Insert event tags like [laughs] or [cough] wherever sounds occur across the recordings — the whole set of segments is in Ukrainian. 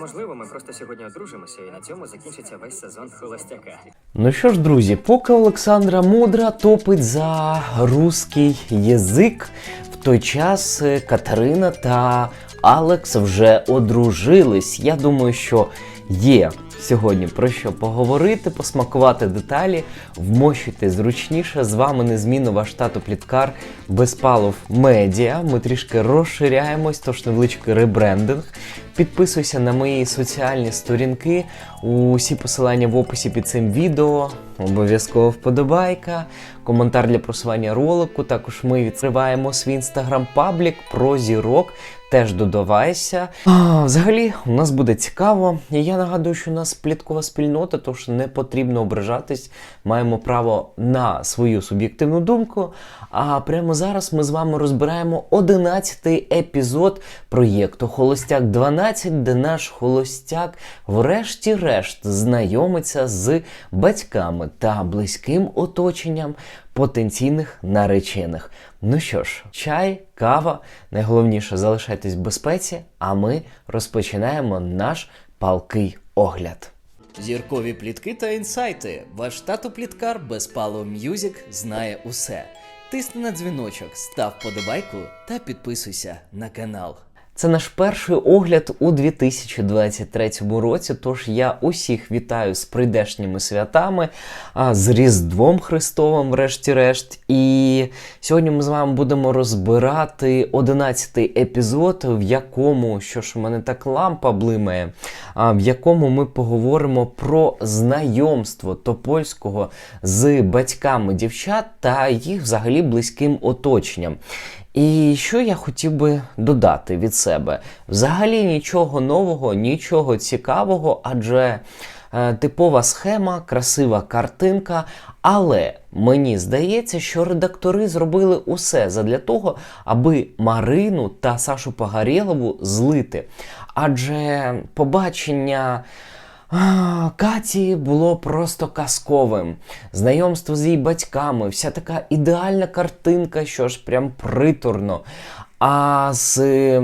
можливо, ми просто сьогодні одружимося, і на цьому закінчиться весь сезон холостяка. Ну що ж, друзі, поки Олександра Мудра топить за руський язик, в той час е, Катерина та Алекс вже одружились. Я думаю, що є сьогодні про що поговорити, посмакувати деталі, вмощуйте зручніше. З вами незмінно ваш тато Пліткар Безпалов Медіа. Ми трішки розширяємось, тож невеличкий ребрендинг. Підписуйся на мої соціальні сторінки. Усі посилання в описі під цим відео. Обов'язково вподобайка, коментар для просування ролику. Також ми відкриваємо свій інстаграм паблік про зірок. Теж додавайся. А, взагалі, у нас буде цікаво. І я нагадую, що у нас пліткова спільнота, тож не потрібно ображатись. Маємо право на свою суб'єктивну думку. А прямо зараз ми з вами розбираємо 11-й епізод проєкту Холостяк 12, де наш холостяк, врешті-решт, знайомиться з батьками та близьким оточенням потенційних наречених. Ну що ж, чай, кава, найголовніше залишайтесь в безпеці, а ми розпочинаємо наш палкий огляд. Зіркові плітки та інсайти. Ваш тато пліткар без палу М'юзік знає усе. Тисни на дзвіночок, став подобайку та підписуйся на канал. Це наш перший огляд у 2023 році. Тож я усіх вітаю з прийдешніми святами, а, з Різдвом Христовим, врешті-решт. І сьогодні ми з вами будемо розбирати 11-й епізод, в якому, що ж у мене так лампа блимає, в якому ми поговоримо про знайомство Топольського з батьками дівчат та їх взагалі близьким оточенням. І що я хотів би додати від себе? Взагалі нічого нового, нічого цікавого, адже е, типова схема, красива картинка. Але мені здається, що редактори зробили усе задля того, аби Марину та Сашу Погорєлову злити. Адже побачення. Каті було просто казковим. Знайомство з її батьками, вся така ідеальна картинка, що ж прям приторно. А з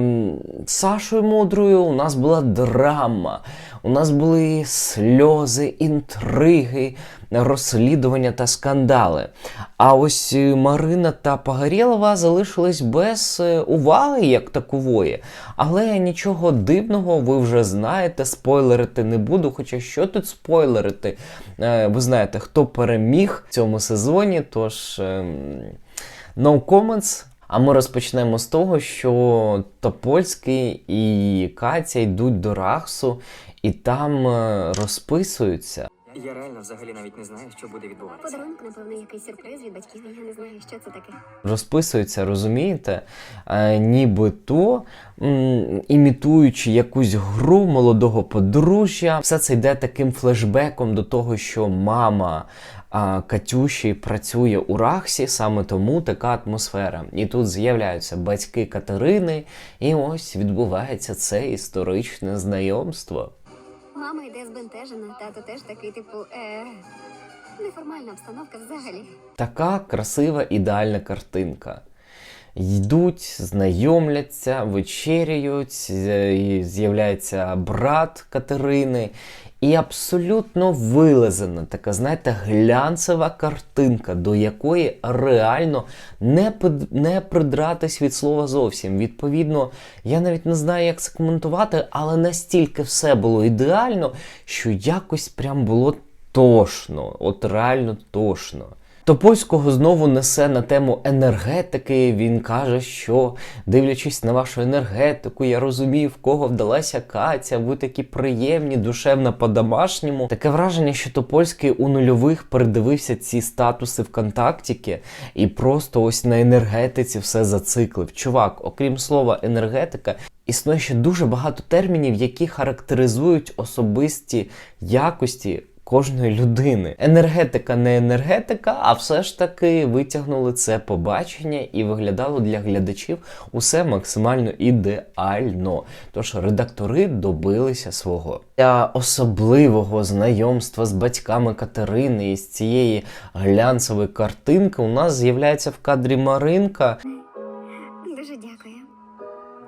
Сашою Мудрою у нас була драма, у нас були сльози, інтриги, розслідування та скандали. А ось е, Марина та Погорєлова залишились без е, уваги як такової. Але нічого дивного, ви вже знаєте, спойлерити не буду. Хоча що тут спойлерити? Е, Ви знаєте, хто переміг в цьому сезоні, тож ем, no comments. А ми розпочнемо з того, що Топольський і Катя йдуть до Рахсу і там е, розписуються. Я реально взагалі навіть не знаю, що буде відбуватися. Подарунок, напевно, якийсь сюрприз від батьків. Я не знаю, що це таке. Розписуються, розумієте? Е, нібито м, імітуючи якусь гру молодого подружжя. Все це йде таким флешбеком до того, що мама а, Катюші працює у Рахсі, саме тому така атмосфера. І тут з'являються батьки Катерини, і ось відбувається це історичне знайомство. Мама йде збентежена, тато теж такий, типу, е. Неформальна обстановка взагалі. Така красива ідеальна картинка. Йдуть, знайомляться, вечеряють, і з'являється брат Катерини. І абсолютно вилазена така, знаєте, глянцева картинка, до якої реально не, не придратись від слова зовсім. Відповідно, я навіть не знаю, як це коментувати, але настільки все було ідеально, що якось прям було тошно, от реально тошно. Топольського знову несе на тему енергетики. Він каже, що дивлячись на вашу енергетику, я розумію, в кого вдалася Катя, ви такі приємні, душевно по-домашньому. Таке враження, що Топольський у нульових передивився ці статуси ВКонтактіки і просто ось на енергетиці все зациклив. Чувак, окрім слова енергетика, існує ще дуже багато термінів, які характеризують особисті якості кожної людини. Енергетика не енергетика, а все ж таки витягнули це побачення і виглядало для глядачів усе максимально ідеально. Тож редактори добилися свого. Для особливого знайомства з батьками Катерини і з цієї глянцевої картинки у нас з'являється в кадрі Маринка. Дуже дякую.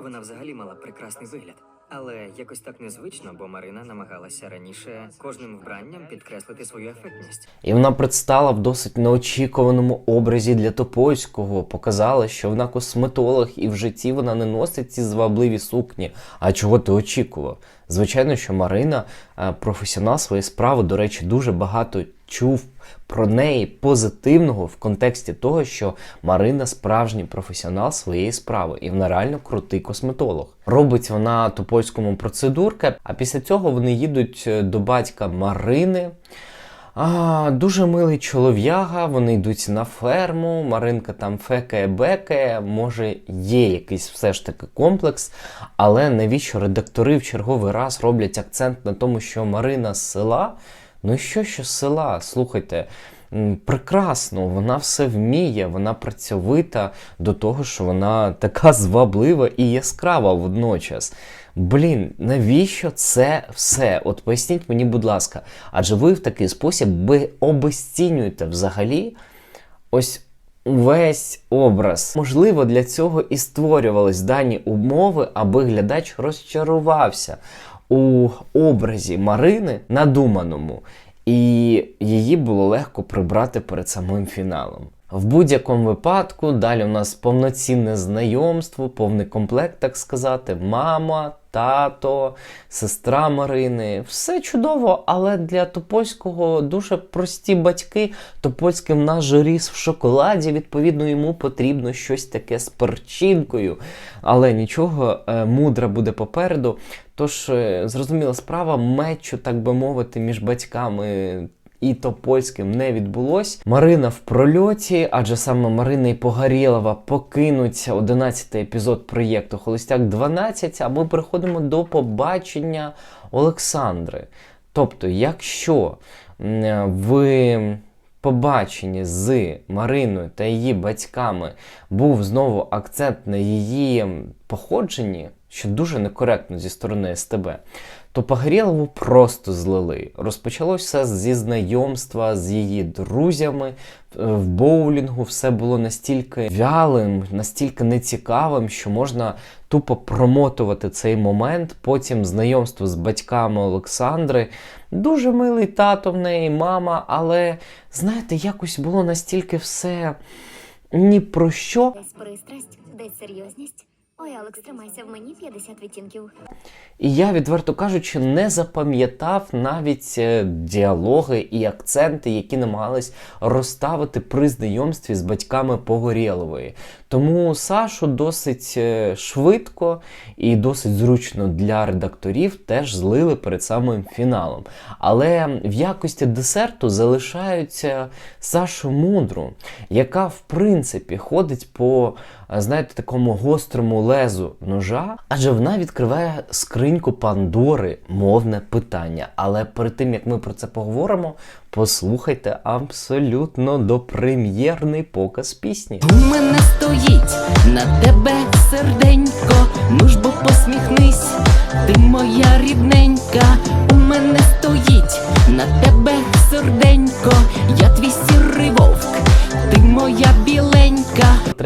Вона взагалі мала прекрасний вигляд. Але якось так незвично, бо Марина намагалася раніше кожним вбранням підкреслити свою ефектність. І вона предстала в досить неочікуваному образі для Топольського. Показала, що вона косметолог, і в житті вона не носить ці звабливі сукні. А чого ти очікував? Звичайно, що Марина е, професіонал своєї справи. До речі, дуже багато чув про неї позитивного в контексті того, що Марина справжній професіонал своєї справи, і вона реально крутий косметолог. Робить вона топольському процедурки, а після цього вони їдуть е, до батька Марини. А, дуже милий чолов'яга, вони йдуть на ферму, Маринка там фекає бекає, може є якийсь все ж таки комплекс, але навіщо редактори в черговий раз роблять акцент на тому, що Марина з села? Ну що, що села? Слухайте, прекрасно, вона все вміє, вона працьовита до того, що вона [laughs] така зваблива і яскрава водночас. Блін, навіщо це все? От поясніть мені, будь ласка, адже ви в такий спосіб ви обесцінюєте взагалі ось увесь образ. Можливо, для цього і створювались дані умови, аби глядач розчарувався у образі Марини надуманому, і її було легко прибрати перед самим фіналом. В будь-якому випадку далі у нас повноцінне знайомство, повний комплект, так сказати, мама, тато, сестра Марини. Все чудово, але для Топольського дуже прості батьки. Топольський в нас же ріс в шоколаді, відповідно, йому потрібно щось таке з перчинкою. Але нічого, е, мудра буде попереду. Тож, е, зрозуміла справа, мечу, так би мовити, між батьками і Топольським не відбулось. Марина в прольоті, адже саме Марина і Погорєлова покинуть 11 епізод проєкту Холостяк 12, а ми переходимо до побачення Олександри. Тобто, якщо в побаченні з Мариною та її батьками був знову акцент на її походженні, що дуже некоректно зі сторони СТБ, то Погорєлову просто злили. Розпочалося зі знайомства з її друзями е, в боулінгу. Все було настільки вялим, настільки нецікавим, що можна тупо промотувати цей момент. Потім знайомство з батьками Олександри. Дуже милий тато в неї, мама, але знаєте, якось було настільки все ні про що. Десь пристрасть, десь серйозність. Ой, Алекс, тримайся в мені 50 відтінків. І я, відверто кажучи, не запам'ятав навіть е, діалоги і акценти, які намагались розставити при знайомстві з батьками Погорєлової. Тому Сашу досить е, швидко і досить зручно для редакторів теж злили перед самим фіналом. Але в якості десерту залишаються Сашу Мудру, яка в принципі ходить по е, знаєте, такому гострому лезу ножа, адже вона відкриває скриньку Пандори, мовне питання. Але перед тим як ми про це поговоримо, послухайте абсолютно допрем'єрний показ пісні. У мене стоїть на тебе серденько, ну ж бо посміхнись, ти моя рідненька, у мене стоїть на тебе серденько,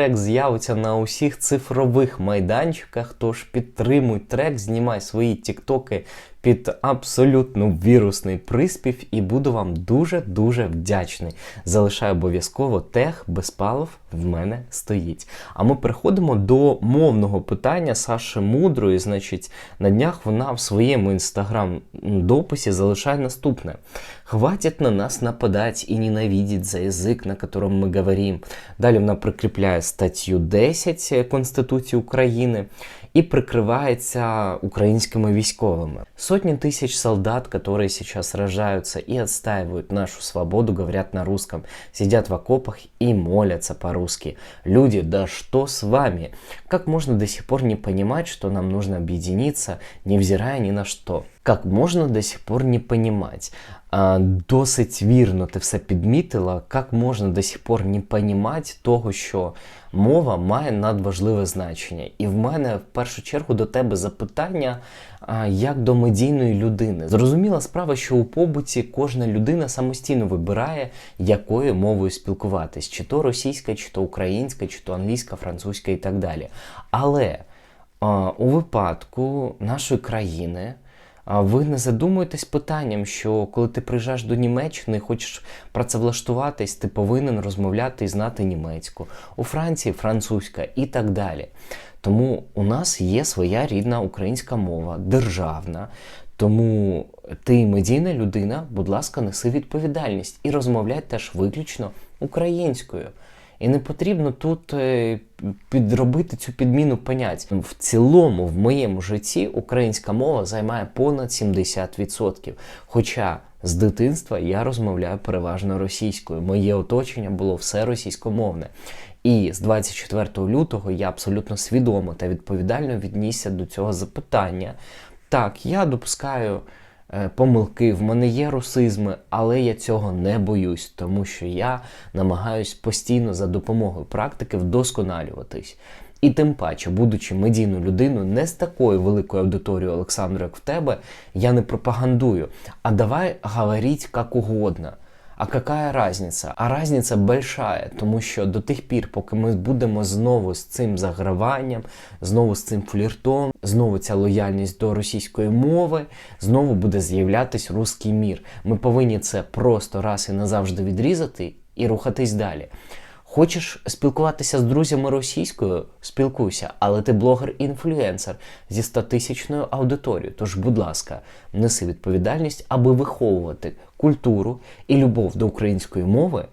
Трек з'явиться на усіх цифрових майданчиках. Тож підтримуй трек, знімай свої тіктоки під абсолютно вірусний приспів, і буду вам дуже-дуже вдячний. Залишаю обов'язково тех безпалов в мене стоїть. А ми переходимо до мовного питання Саші Мудрої. Значить, на днях вона в своєму інстаграм-дописі залишає наступне: Хватит на нас нападать и ненавидеть за язык, на котором мы говорим. Далі вона прикріпляє статтю 10 Конституції України і прикривається українськими військовими. Сотни тысяч солдат, которые сейчас сражаются и отстаивают нашу свободу, говорят на русском, сидят в окопах и молятся по-русски. Люди, да что с вами? Как можно до сих пор не понимать, что нам нужно объединиться, невзирая ни на что? Как можна до сих пор не понімати? А, досить вірно ти все підмітила, як можна до сих пор не понімати того, що мова має надважливе значення. І в мене в першу чергу до тебе запитання, а, як до медійної людини. Зрозуміла справа, що у побуті кожна людина самостійно вибирає, якою мовою спілкуватись, чи то російська, чи то українська, чи то англійська, французька і так далі. Але у випадку нашої країни ви не задумуєтесь питанням, що коли ти приїжджаєш до Німеччини хочеш працевлаштуватись, ти повинен розмовляти і знати німецьку. У Франції французька і так далі. Тому у нас є своя рідна українська мова, державна. Тому ти медійна людина, будь ласка, неси відповідальність і розмовляй теж виключно українською. І не потрібно тут е, підробити цю підміну понять. В цілому, в моєму житті українська мова займає понад 70%. Хоча з дитинства я розмовляю переважно російською. Моє оточення було все російськомовне. І з 24 лютого я абсолютно свідомо та відповідально віднісся до цього запитання. Так, я допускаю е, помилки, в мене є русизми, але я цього не боюсь, тому що я намагаюсь постійно за допомогою практики вдосконалюватись. І тим паче, будучи медійною людиною, не з такою великою аудиторією, Олександру, як в тебе, я не пропагандую. А давай говорить як угодно. А какая разница? А разниця большая, тому що до тих пір, поки ми будемо знову з цим заграванням, знову з цим фліртом, знову ця лояльність до російської мови, знову буде з'являтись руський мір. Ми повинні це просто раз і назавжди відрізати і рухатись далі. Хочеш спілкуватися з друзями російською? Спілкуйся, але ти блогер-інфлюенсер зі 100-тисячною аудиторією. Тож, будь ласка, неси відповідальність, аби виховувати культуру і любов до української мови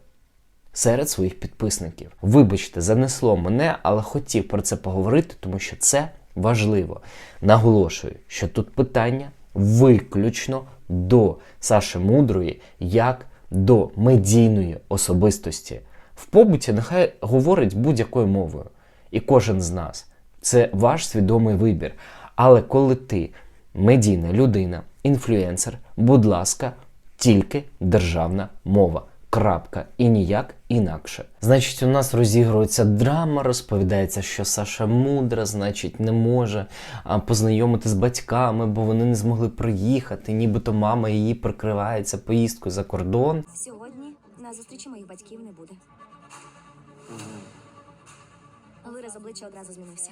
серед своїх підписників. Вибачте, занесло мене, але хотів про це поговорити, тому що це важливо. Наголошую, що тут питання виключно до Саші Мудрої як до медійної особистості. В побуті нехай говорить будь-якою мовою. І кожен з нас. Це ваш свідомий вибір. Але коли ти медійна людина, інфлюенсер, будь ласка, тільки державна мова. Крапка. І ніяк інакше. Значить, у нас розігрується драма, розповідається, що Саша мудра, значить, не може познайомити з батьками, бо вони не змогли приїхати, нібито мама її прикривається поїздкою за кордон. Сьогодні на зустрічі моїх батьків не буде. Вираз обличчя одразу змінився.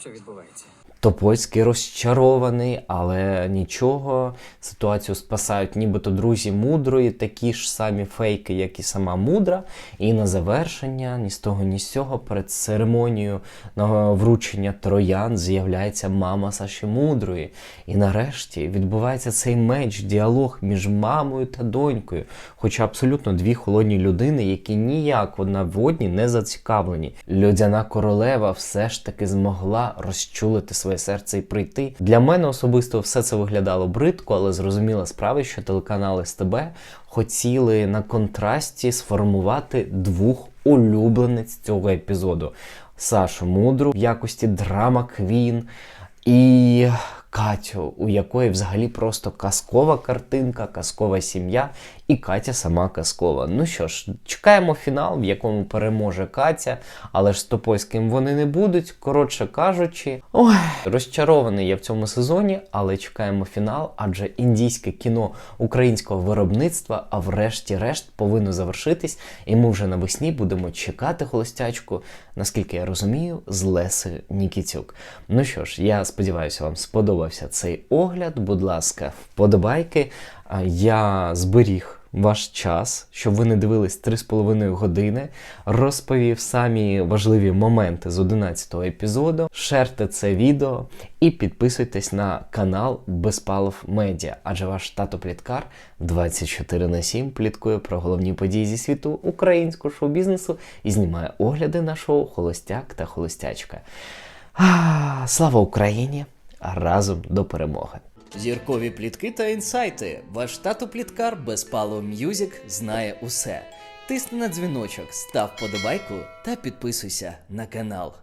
Що відбувається? Топольський розчарований, але нічого. Ситуацію спасають нібито друзі мудрої, такі ж самі фейки, як і сама мудра. І на завершення ні з того, ні з цього перед церемонією вручення троян з'являється мама Саші Мудрої. І нарешті відбувається цей меч, діалог між мамою та донькою. Хоча абсолютно дві холодні людини, які ніяк одна в одній не зацікавлені. Льодяна королева все ж таки змогла розчулити своє серце і прийти. Для мене особисто все це виглядало бридко, але зрозуміла справа, що телеканали СТБ хотіли на контрасті сформувати двох улюбленець цього епізоду: Сашу Мудру в якості драма Квін і Катю, у якої взагалі просто казкова картинка, казкова сім'я, і Катя сама казкова. Ну що ж, чекаємо фінал, в якому переможе Катя, але ж з Топольським вони не будуть. Коротше кажучи, ой, розчарований я в цьому сезоні, але чекаємо фінал, адже індійське кіно українського виробництва, а врешті-решт повинно завершитись, і ми вже навесні будемо чекати холостячку, наскільки я розумію, з Лесею Нікітюк. Ну що ж, я сподіваюся, вам сподобався цей огляд. Будь ласка, вподобайки. Я зберіг ваш час, щоб ви не дивились 3,5 години. Розповів самі важливі моменти з 11-го епізоду. Шерте це відео і підписуйтесь на канал Безпалов Медіа, адже ваш тато Пліткар 24 на 7 пліткує про головні події зі світу українського шоу-бізнесу і знімає огляди на шоу Холостяк та Холостячка. А, слава Україні! Разом до перемоги! Зіркові плітки та інсайти. Ваш тату пліткар без палу М'юзік знає усе. Тисни на дзвіночок, став подобайку та підписуйся на канал.